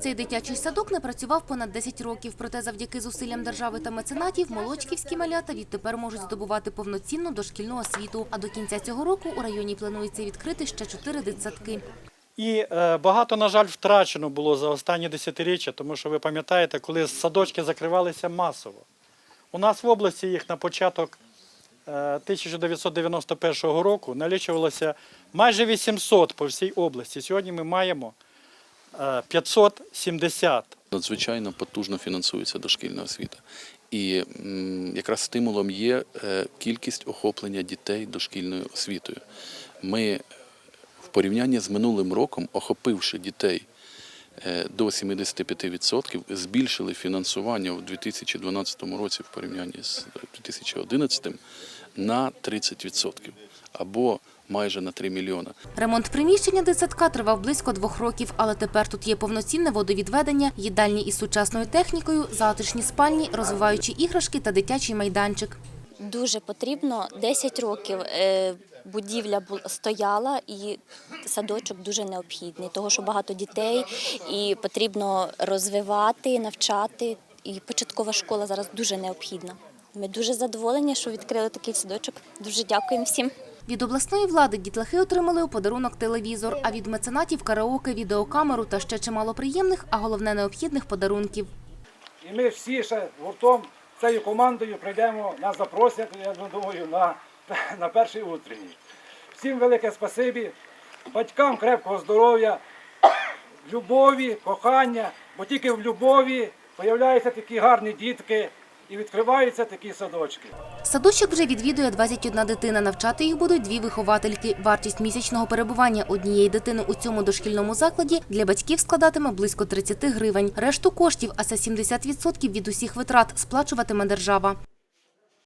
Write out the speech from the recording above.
Цей дитячий садок не працював понад 10 років, проте завдяки зусиллям держави та меценатів молочківські малята відтепер можуть здобувати повноцінну дошкільну освіту. А до кінця цього року у районі планується відкрити ще чотири дитсадки. І е, багато, на жаль, втрачено було за останні десятиріччя, тому що ви пам'ятаєте, коли садочки закривалися масово. У нас в області їх на початок е, 1991 року налічувалося майже 800 по всій області. Сьогодні ми маємо е, 570. Надзвичайно потужно фінансується дошкільна освіта. І якраз стимулом є е, кількість охоплення дітей дошкільною освітою. Ми в порівнянні з минулим роком, охопивши дітей е, до 75%, збільшили фінансування у 2012 році в порівнянні з 2011 на 30% або майже на 3 мільйона. Ремонт приміщення дитсадка тривав близько двох років, але тепер тут є повноцінне водовідведення, їдальні із сучасною технікою, затишні спальні, розвиваючі іграшки та дитячий майданчик. Дуже потрібно 10 років. е, Будівля бу- стояла і садочок дуже необхідний, того що багато дітей і потрібно розвивати, навчати. І початкова школа зараз дуже необхідна. Ми дуже задоволені, що відкрили такий садочок. Дуже дякуємо всім. Від обласної влади дітлахи отримали у подарунок телевізор, а від меценатів караоке, відеокамеру та ще чимало приємних, а головне необхідних подарунків. І ми всі ще гуртом цією командою прийдемо, нас запросять, я думаю, на, на перший утренній. Всім велике спасибі, батькам крепкого здоров'я, любові, кохання, бо тільки в любові з'являються такі гарні дітки і відкриваються такі садочки. Садочок вже відвідує 21 дитина. Навчати їх будуть дві виховательки. Вартість місячного перебування однієї дитини у цьому дошкільному закладі для батьків складатиме близько 30 гривень. Решту коштів, а це 70% від усіх витрат, сплачуватиме держава.